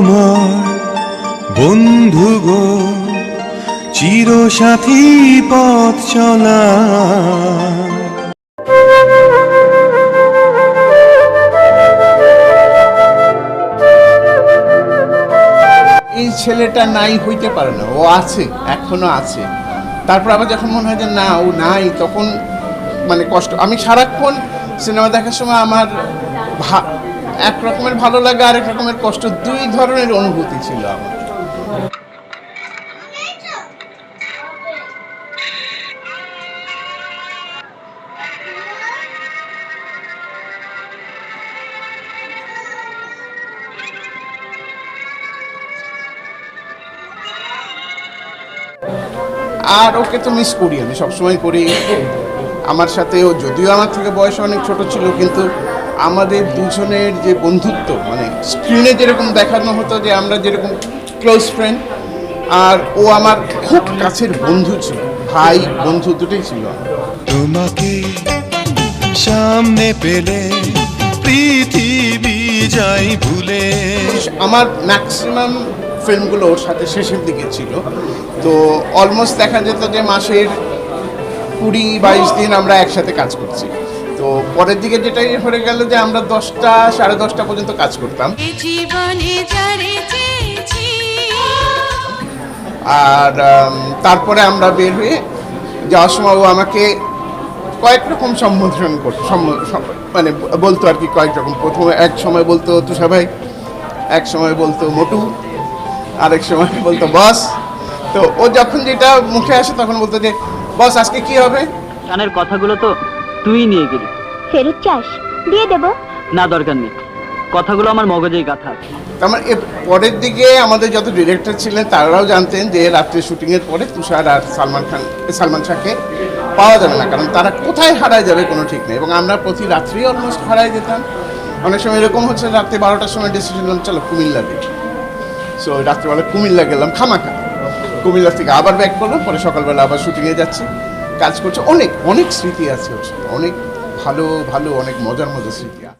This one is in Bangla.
আমার বন্ধু গো, চিরসাথী পথ চলা। এই ছেলেটা নাই হইতে পারে না, ও আছে, এখনও আছে। তারপর আবার যখন মনে হয় যে না, ও নাই, তখন মানে কষ্ট। আমি সারাক্ষণ সিনেমা দেখার সময় আমার এক রকমের ভালো লাগা আর এক রকমের কষ্ট, দুই ধরনের অনুভূতি ছিল আমার। আর ওকে তো মিস করি আমি, সবসময় করি। আমার সাথে ও যদিও আমার থেকে বয়স অনেক ছোট ছিল, কিন্তু আমাদের দুজনের যে বন্ধুত্ব মানে স্ক্রিনে যেরকম দেখানো হতো যে আমরা যেরকম ক্লোজ ফ্রেন্ড আর ও আমার খুব কাছের বন্ধু ছিল ভাই বন্ধু দুটোই ছিল আমার। তোমাকে সামনে পেলে পৃথিবী যাই ভুলে। আমার ম্যাক্সিমাম ফিল্মগুলো ওর সাথে শেষের দিকে ছিল। তো অলমোস্ট দেখা যেত যে মাসের কুড়ি বাইশ দিন আমরা একসাথে কাজ করছি। তো পরের দিকে যেটাই হয়ে গেল যে আমরা দশটা সাড়ে দশটা পর্যন্ত কাজ করতাম। আর তারপরে আমরা বের হয়ে যাওয়ার সময় ও আমাকে কয়েক রকম সম্বোধন করতো মানে বলতো আর কি কয়েক রকম। প্রথমে এক সময় বলতো তুষা ভাই এক সময় বলতো মোটু আরেক সময় বলতো বস। তো ও যখন যেটা মুখে আসে তখন বলতো যে বস আজকে কি হবে? গানের কথাগুলো তো তুই নিয়ে গেলি। ফেরত চাস? দিয়ে দেব। না দরকার নেই। কথাগুলো আমার মগজেই গাথা আছে। তার মানে এর পরের দিকে আমাদের যত ডিরেক্টর ছিলেন তারাও জানতেন যে রাত্রে শুটিংয়ের পরে তুষার আর সালমান খান সালমান শাহকে পাওয়া যাবে না কারণ তারা কোথায় হারায় যাবে কোনো ঠিক নেই। এবং আমরা প্রতি রাত্রি অলমোস্ট হারায় যেতাম। অনেক সময় এরকম হচ্ছে রাত্রে বারোটার সময় ডিসিশন নিলাম চলো কুমিল্লা দিই সো রাত্রিবেলা কুমিল্লা গেলাম খামাখা। কুমিল্লা থেকে আবার ব্যাক করলাম পরে সকালবেলা আবার শুটিংয়ে যাচ্ছি। কাজ করছে। অনেক অনেক স্মৃতি আছে ওর অনেক ভালো ভালো অনেক মজার মজার স্মৃতি